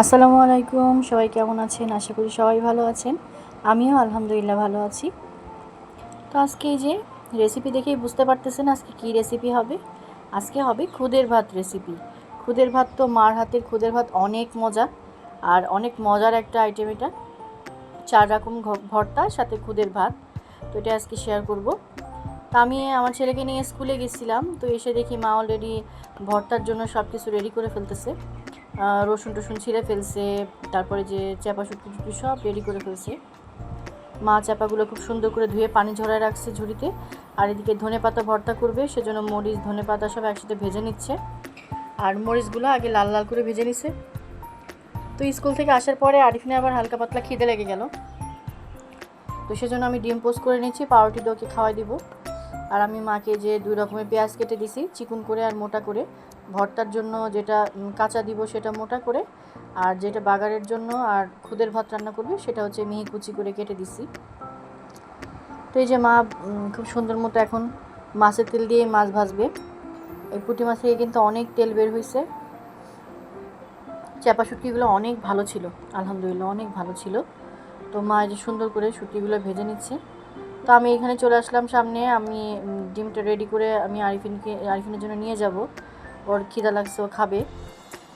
আসসালামু আলাইকুম, সবাই কেমন আছেন? আশা করি সবাই ভালো আছেন। আমিও আলহামদুলিল্লাহ ভালো আছি। তো আজকে এই যে রেসিপি দেখেই বুঝতে পারতেছেন আজকে কী রেসিপি হবে। আজকে হবে খুদের ভাত রেসিপি খুদের ভাত তো মার হাতের খুদের ভাত অনেক মজা, আর অনেক মজার একটা আইটেম এটা। চার রকম ভর্তা, সাথে খুদের ভাত। তো এটা আজকে শেয়ার করব। তো আমি আমার ছেলেকে নিয়ে স্কুলে গেছিলাম, তো এসে দেখি মা অলরেডি ভর্তার জন্য সব কিছু রেডি করে ফেলতেছে। রসুন টসুন ছিঁড়ে ফেলছে, তারপরে যে চাপা শুটকি টুটকি সব রেডি করে ফেলছে। মা চাপাগুলো খুব সুন্দর করে ধুয়ে পানি ঝরায় রাখছে ঝুড়িতে, আর এদিকে ধনে পাতা ভর্তা করবে, সেজন্য মরিচ, ধনে পাতা সব একসাথে ভেজে নিচ্ছে। আর মরিচগুলো আগে লাল লাল করে ভেজে নিছে। তো স্কুল থেকে আসার পরে আরিফিনে আবার হালকা পাতলা খিদে লেগে গেল। তো সেজন্য আমি ডিম পোস্ট করে নিচ্ছি পাউরুটি ওকে খাওয়াই দিব। আর আমি মাকে যে দুই রকমের পেঁয়াজ কেটে দিছি, চিকুন করে আর মোটা করে ভর্তার জন্য যেটা কাঁচা দিব সেটা মোটা করে, আর যেটা বাগারের জন্য আর খুদের ভাত রান্না করবে সেটা হচ্ছে মিহি কুচি করে কেটে দিছি। তো এই যে মা খুব সুন্দর মতো এখন মাছের তেল দিয়ে মাছ ভাজবে। এই পুঁটি মাছ থেকে কিন্তু অনেক তেল বের হয়েছে। চাপা শুটকিগুলো অনেক ভালো ছিল, আলহামদুলিল্লাহ অনেক ভালো ছিল। তো মা এই যে সুন্দর করে শুটকিগুলো ভেজে নিচ্ছে। তো আমি এখানে চলে আসলাম সামনে, আমি ডিমটা রেডি করে আমি আরিফিনকে, আরিফিনের জন্য নিয়ে যাব। ওর খিদা লাগছে, ও খাবে।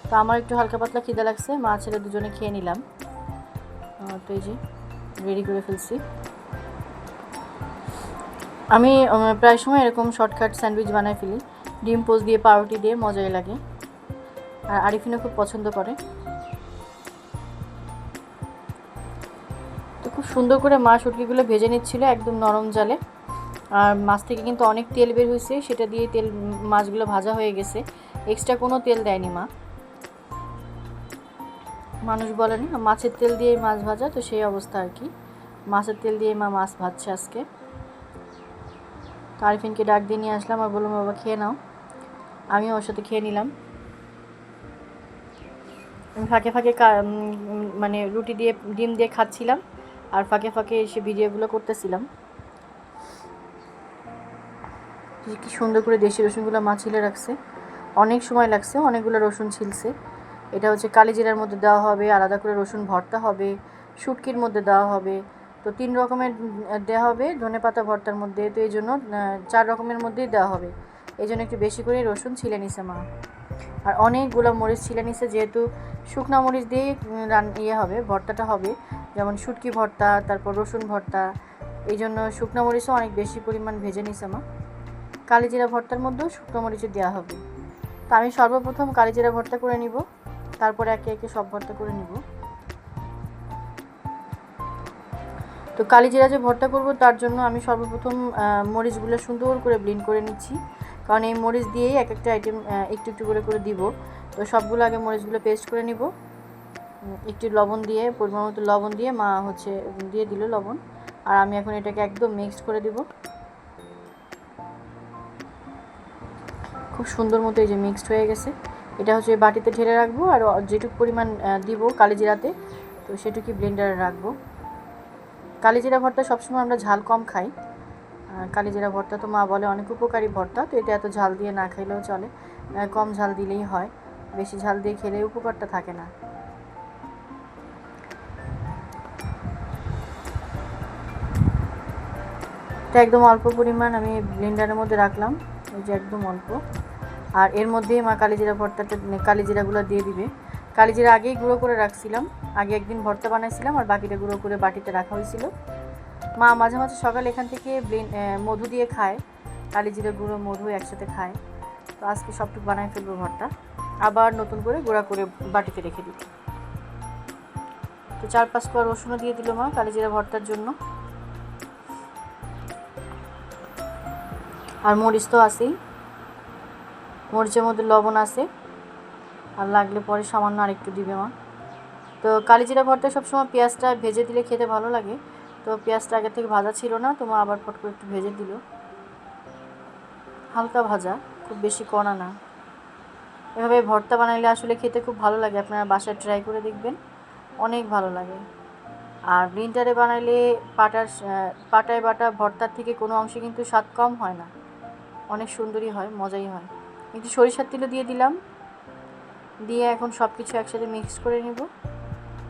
তো আমার একটু হালকা পাতলা খিদা লাগছে, মা ছেলে দুজনে খেয়ে নিলাম। তো এই যে রেডি করে ফেলছি। আমি প্রায় সময় এরকম শর্টকাট স্যান্ডউইচ বানাই ফেলি। ডিম পোস্ট দিয়ে, পাউরুটি দিয়ে, মজাই লাগে। আর আরিফিনও খুব পছন্দ করে। তো খুব সুন্দর করে মা শুটকিগুলো ভেজে নিচ্ছিল একদম নরম জালে। আর মাছ থেকে কিন্তু অনেক তেল বের হয়েছে, সেটা দিয়ে তেল মাছগুলো ভাজা হয়ে গেছে। এক্সট্রা কোনো তেল দেয়নি মা। মানুষ বলে না, মাছের তেল দিয়ে মাছ ভাজা, তো সেই অবস্থা আর কি। মাছের তেল দিয়ে মা মাছ ভাজছে আজকে। তো আরিফিনকে ডাক দিয়ে নিয়ে আসলাম আর বললাম, বাবা, খেয়ে নাও। আমিও ওর সাথে খেয়ে নিলাম। আমি ফাঁকে ফাঁকে মানে রুটি দিয়ে, ডিম দিয়ে খাচ্ছিলাম। আর ফাঁকে ফাঁকে এসে ভিডিওগুলো করতেছিলাম। যে কি সুন্দর করে দেশি রসুনগুলো মা ছিলে রাখছে। অনেক সময় লাগছে, অনেকগুলো রসুন ছিলছে। এটা হচ্ছে কালিজিরার মধ্যে দেওয়া হবে, আলাদা করে রসুন ভর্তা হবে, শুটকির মধ্যে দেওয়া হবে। তো তিন রকমের দেওয়া হবে, ধনে পাতা ভর্তার মধ্যে। তো এই জন্য চার রকমের মধ্যেই দেওয়া হবে। এই জন্য একটু বেশি করে রসুন ছিলে নিছে মা। আর অনেকগুলো মরিচ ছিলে নিছে, যেহেতু শুকনা মরিচ দিয়ে রান ইয়ে হবে, ভর্তাটা হবে। যেমন শুটকি ভর্তা, তারপর রসুন ভর্তা। এই জন্য শুকনো মরিচও অনেক বেশি পরিমাণ ভেজে নিছে মা। কালিজিরা ভর্তার মধ্যেও শুকনো মরিচও দেওয়া হবে। তো আমি সর্বপ্রথম কালিজিরা ভর্তা করে নিব, তারপরে একে একে সব ভর্তা করে নিব। তো কালিজিরা যে ভর্তা করব, তার জন্য আমি সর্বপ্রথম মরিচগুলো সুন্দর করে ব্লিন্ড করে নিচ্ছি। কারণ এই মরিচ দিয়েই এক একটা আইটেম একটু একটু করে করে দিব। তো সবগুলো আগে মরিচগুলো পেস্ট করে নিব। একটু লবণ দিয়ে, পরিমাণ মতো লবণ দিয়ে, মা হচ্ছে দিয়ে দিল লবণ। আর আমি এখন এটাকে একদম মিক্সড করে দিব। খুব সুন্দর মতো এই যে মিক্সড হয়ে গেছে। এটা হচ্ছে বাটিতে ঢেলে রাখব আর যেটুকু পরিমাণ দিব কালিজিরাতে, তো সেটুকুই ব্লেন্ডারে রাখব। কালিজিরা ভর্তা সবসময় আমরা ঝাল কম খাই। কালিজিরা ভর্তা তো মা বলে অনেক উপকারী ভর্তা, তো এটা এত ঝাল দিয়ে না খেলেও চলে। কম ঝাল দিলেই হয়। বেশি ঝাল দিয়ে খেলে উপকারটা থাকে না। এটা একদম অল্প পরিমাণ আমি ব্লেন্ডারের মধ্যে রাখলাম। এই যে একদম অল্প। আর এর মধ্যেই মা কালিজিরা ভর্তাটা, কালিজিরাগুলো দিয়ে দিবে। কালিজিরা আগেই গুঁড়ো করে রাখছিলাম। আগে একদিন ভর্তা বানাইছিলাম আর বাকিটা গুঁড়ো করে বাটিতে রাখা হয়েছিল। মা মাঝে মাঝে সকালে এখান থেকে মধু দিয়ে খায়। কালিজিরা গুঁড়ো, মধু একসাথে খায়। তো আজকে সবটুকু বানাই ফেলব ভর্তা। আবার নতুন করে গুঁড়া করে বাটিতে রেখে দিই তো চার পাঁচ কোয়া রসুনও দিয়ে দিল মা কালিজিরা ভর্তার জন্য। আর মরিচ তো আছেই। মরিচের মধ্যে লবণ আছে। আর লাগলে পরে সামান্য আরেকটু দিবে মা। তো কালিজিরা ভর্তা সবসময় পেঁয়াজটা ভেজে দিলে খেতে ভালো লাগে। তো পেঁয়াজটা আগে থেকে ভাজা ছিল না, তো মা আবার ফট করে একটু ভেজে দিল। হালকা ভাজা, খুব বেশি কড়া না। এভাবে ভর্তা বানাইলে আসলে খেতে খুব ভালো লাগে, আপনারা বাসায় ট্রাই করে দেখবেন। অনেক ভালো লাগে। আর ব্লিন্টারে বানাইলে পাটার পাটায় বাটা ভর্তার থেকে কোনো অংশে কিন্তু স্বাদ কম হয় না। অনেক সুন্দরই হয়, মজাই হয়। একটু সরিষার তেলও দিয়ে দিলাম। দিয়ে এখন সব কিছু একসাথে মিক্স করে নেব।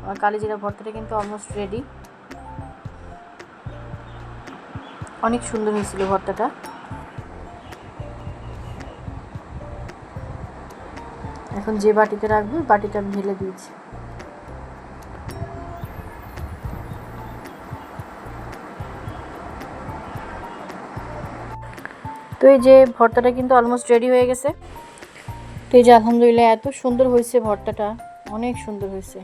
আমার কালি জিরা ভর্তাটা কিন্তু অলমোস্ট রেডি অনেক সুন্দর হয়েছিল ভর্তাটা। এখন যে বাটিতে রাখব, বাটিটা আমি ঢেলে দিয়েছি। তো এই যে ভর্তাটা কিন্তু অলমোস্ট রেডি হয়ে গেছে। তো এই যে আলহামদুলিল্লাহ এত সুন্দর হয়েছে ভর্তাটা, অনেক সুন্দর হয়েছে।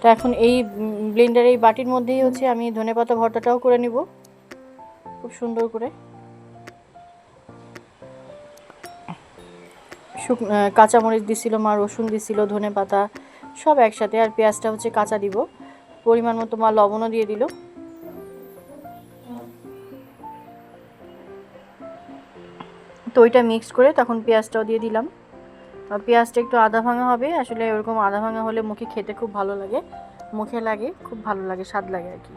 তো এখন এই ব্লেন্ডার এই বাটির মধ্যেই হচ্ছে আমি ধনেপাতা ভর্তাটাও করে নিব, খুব সুন্দর করে। শুক কাঁচামরিচ দিছিল, মা রসুন দিছিল, ধনে পাতা সব একসাথে, আর পেঁয়াজটা হচ্ছে কাঁচা দিব। পরিমাণ মতো মা লবণও দিয়ে দিল। তো ওইটা মিক্স করে তখন পেঁয়াজটাও দিয়ে দিলাম। পেঁয়াজটা একটু আধা ভাঙা হবে, আসলে ওরকম আধা ভাঙা হলে মুখে খেতে খুব ভালো লাগে। মুখে লাগে, খুব ভালো লাগে, স্বাদ লাগে আর কি।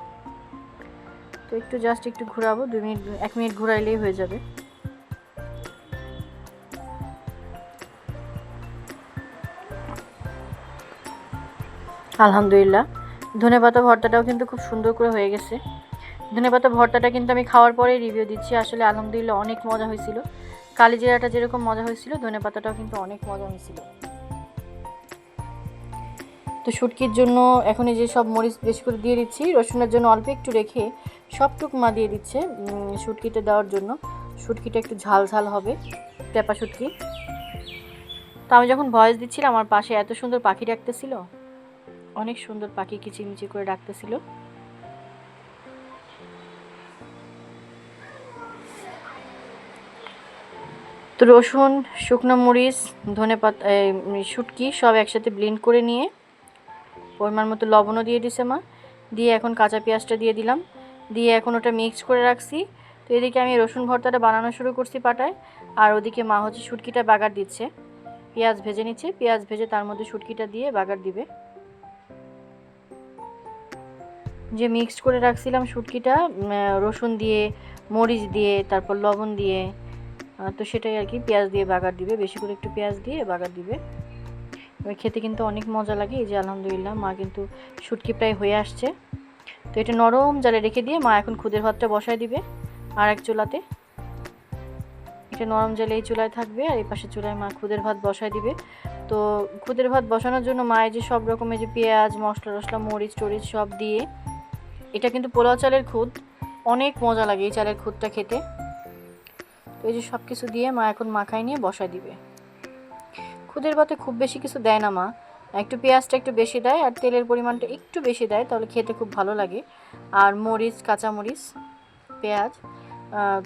তো একটু জাস্ট একটু ঘোরাবো, দুই মিনিট, এক মিনিট ঘোরাইলেই হয়ে যাবে। আলহামদুলিল্লাহ। ধনেপাতা ভর্তাটাও কিন্তু খুব সুন্দর করে হয়ে গেছে। ধনেপাতা ভর্তাটা কিন্তু আমি খাওয়ার পরে রিভিউ দিচ্ছি। আসলে আলহামদুলিল্লাহ অনেক মজা হয়েছিল। কালিজিরাটা যেরকম মজা হয়েছিল ধনেপাতাটাও কিন্তু অনেক মজা হয়েছিল। তো শুটকির জন্য এখন এই যে সব মরিচ বেশি করে দিয়ে দিচ্ছি, রসুনের জন্য অল্প একটু রেখে সবটুক মা দিয়ে দিচ্ছে শুটকিতে দেওয়ার জন্য। শুটকিটা একটু ঝাল ঝাল হবে, পেঁপা শুটকি। তো আমি যখন ভয়েস দিচ্ছিলাম, আমার পাশে এত সুন্দর পাখি ডাকতেছিল, অনেক সুন্দর পাখি কিচিমিচি করে ডাকতেছিল। তো রসুন, শুকনো মরিচ, ধনে পাতা শুটকি সব একসাথে ব্লেন্ড করে নিয়ে পরিমাণ মতো লবণও দিয়ে দিছে মা। দিয়ে এখন কাঁচা পেঁয়াজটা দিয়ে দিলাম। দিয়ে এখন ওটা মিক্স করে রাখছি। তো এদিকে আমি রসুন ভর্তাটা বানানো শুরু করছি পাটায়। আর ওদিকে মা হচ্ছে শুটকিটা বাগার দিচ্ছে। পেঁয়াজ ভেজে নিচ্ছে। পেঁয়াজ ভেজে তার মধ্যে শুটকিটা দিয়ে বাগার দিবে। যে মিক্সড করে রাখছিলাম শুটকিটা রসুন দিয়ে, মরিচ দিয়ে, তারপর লবণ দিয়ে তো সেটাই আর কি, পেঁয়াজ দিয়ে বাগার দিবে, বেশি করে একটু পেঁয়াজ দিয়ে বাগার দিবে। এবার খেতে কিন্তু অনেক মজা লাগে, এই যে আলহামদুলিল্লাহ, মা কিন্তু শুটকি প্রায় হয়ে আসছে। তো এটা নরম জালে রেখে দিয়ে মা এখন খুদের ভাতটা বসায় দিবে, আর এক চুলাতে। এটা নরম জালে এই চুলায় থাকবে, আর এই পাশে চুলায় মা খুদের ভাত বসায় দিবে। তো খুদের ভাত বসানোর জন্য মায়ের যে সব রকমের যে পেঁয়াজ, মশলা টশলা মরিচ টরিচ সব দিয়ে, এটা কিন্তু পোলাও চালের খুদ, অনেক মজা লাগে এই চালের খুদটা খেতে। তো এই যে সব কিছু দিয়ে মা এখন মাখায় নিয়ে বসায় দিবে। খুদের ভাতে খুব বেশি কিছু দেয় না মা। একটু পেঁয়াজটা একটু বেশি দেয় আর তেলের পরিমাণটা একটু বেশি দেয়, তাহলে খেতে খুব ভালো লাগে। আর মরিচ কাঁচা মরিচ পেঁয়াজ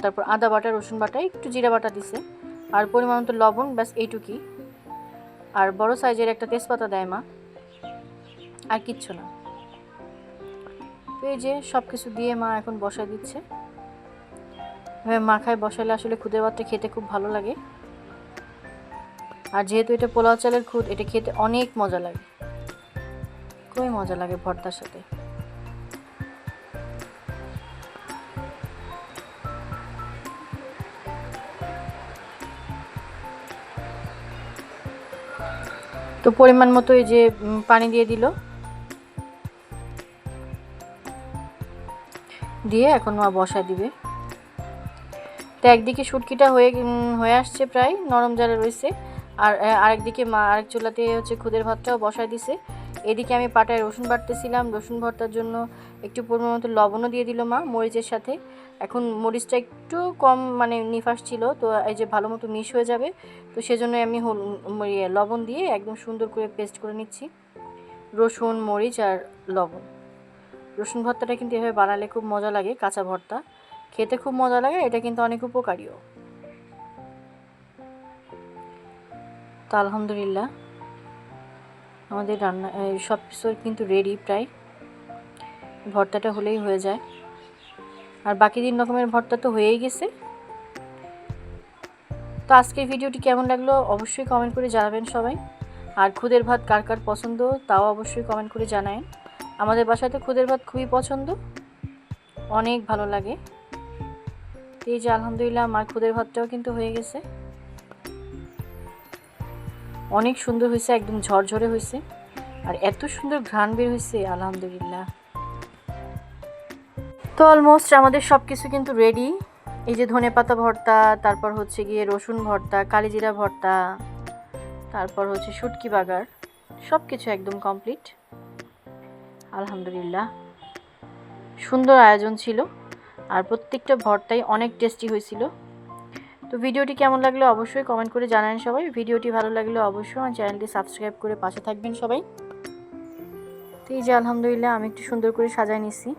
তারপর আদা বাটা, রসুন বাটা, একটু জিরা বাটা দিছে। আর পরিমাণ মতো লবণ, ব্যাস এইটুকুই। আর বড় সাইজের একটা তেজপাতা দেয় মা। আর কিচ্ছু না। তো এই যে সব কিছু দিয়ে মা এখন বসায় দিচ্ছে। মাখায় বসালে আসলে খুদের ভাতটা খেতে খুব ভালো লাগে। আর যেহেতু এটা পোলাও চালের খুদ, এটা খেতে অনেক মজা লাগে। খুবই মজা লাগে ভর্তার সাথে। তো পরিমাণ মতো এই যে পানি দিয়ে দিল। দিয়ে এখন মা বসায় দিবে। তো একদিকে শুটকিটা হয়ে হয়ে আসছে প্রায় নরম জালে রয়েছে। আর আরেকদিকে মা আরেক চুলাতে হচ্ছে খুদের ভাতটাও বসায় দিছে। এদিকে আমি পাটায় রসুন বাটতেছিলাম রসুন ভর্তার জন্য একটু পরিমাণ মতো লবণও দিয়ে দিল মা মরিচের সাথে। এখন মরিচটা একটু কম মানে নিফাস ছিল তো এই যে ভালো মতো মিশ হয়ে যাবে তো সেজন্য আমি ইয়ে, লবণ দিয়ে একদম সুন্দর করে পেস্ট করে নিচ্ছি। রসুন মরিচ আর লবণ। রসুন ভর্তাটা কিন্তু এভাবে বানালে খুব মজা লাগে কাঁচা ভর্তা। খেতে খুব মজা লাগে, এটা কিন্তু অনেক উপকারীও। তো আলহামদুলিল্লাহ। আমাদের রান্না সব কিছু কিন্তু রেডি প্রায়। ভর্তাটা হলেই হয়ে যায়। আর বাকি তিন রকমের ভর্তা তো হয়েই গেছে। তো আজকের ভিডিওটি কেমন লাগল অবশ্যই কমেন্ট করে জানাবেন সবাই। আর খুদের ভাত কার কার পছন্দ তাও অবশ্যই কমেন্ট করে জানায় আমাদের বাসাতে খুদের ভাত খুবই পছন্দ। অনেক ভালো লাগে। এই যে আলহামদুলিল্লাহ আমার খুদের ভাতটাও কিন্তু হয়ে গেছে। অনেক সুন্দর হয়েছে, একদম ঝরঝরে হয়েছে। আর এত সুন্দর ঘ্রাণ বের হয়েছে, আলহামদুলিল্লাহ। তো অলমোস্ট আমাদের সব কিছু কিন্তু রেডি এই যে ধনে পাতা ভর্তা, তারপর হচ্ছে গিয়ে রসুন ভর্তা, কালিজিরা ভর্তা, তারপর হচ্ছে শুটকি বাগার সব কিছু একদম কমপ্লিট আলহামদুলিল্লাহ। সুন্দর আয়োজন ছিল। আর প্রত্যেকটা ভর্তাই অনেক টেস্টি হয়েছিল। তো ভিডিওটি কেমন লাগল অবশ্যই কমেন্ট করে জানান সবাই। ভিডিওটি ভালো লাগলে অবশ্যই আমার চ্যানেলটি সাবস্ক্রাইব করে পাশে থাকবেন সবাই। তো এই যে আলহামদুলিল্লাহ আমি একটু সুন্দর করে সাজাই নিছি।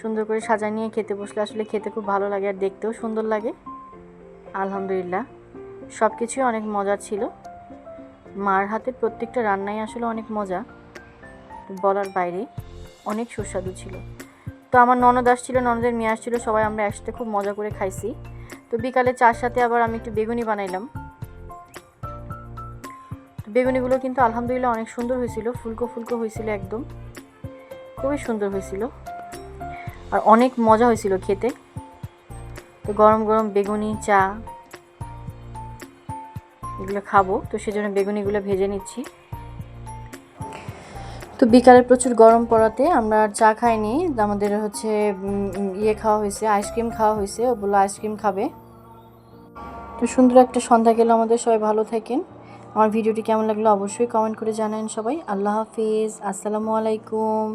সুন্দর করে সাজায় নিয়ে খেতে বসলে আসলে খেতে খুব ভালো লাগে আর দেখতেও সুন্দর লাগে। আলহামদুলিল্লাহ সব কিছুই অনেক মজার ছিল। মার হাতের প্রত্যেকটা রান্নাই আসলে অনেক মজা। বলার বাইরে অনেক সুস্বাদু ছিল। তো আমার ননদ আসছিল, ননদের মেয়ে আসছিল, সবাই আমরা একসাথে খুব মজা করে খাইছি। তো বিকালে চার সাথে আবার আমি একটু বেগুনি বানাইলাম। বেগুনিগুলো কিন্তু আলহামদুলিল্লাহ অনেক সুন্দর হয়েছিল, ফুলকো ফুলকো হয়েছিল একদম। খুবই সুন্দর হয়েছিল। আর অনেক মজা হয়েছিল খেতে। তো গরম গরম বেগুনি, চা, এগুলো খাব। তো সেজন্য বেগুনিগুলো ভেজে নিচ্ছি। তো বিকালে প্রচুর গরম পড়াতে আমরা চা খাইনি। আমাদের হচ্ছে ইয়ে খাওয়া হয়েছে, আইসক্রিম খাওয়া হয়েছে ও বলল আইসক্রিম খাবে। তো সুন্দর একটা সন্ধ্যা গেলে আমাদের, সবাই ভালো থাকেন। আমার ভিডিওটি কেমন লাগল অবশ্যই কমেন্ট করে জানান সবাই। আল্লাহ হাফিজ, আসসালামু আলাইকুম।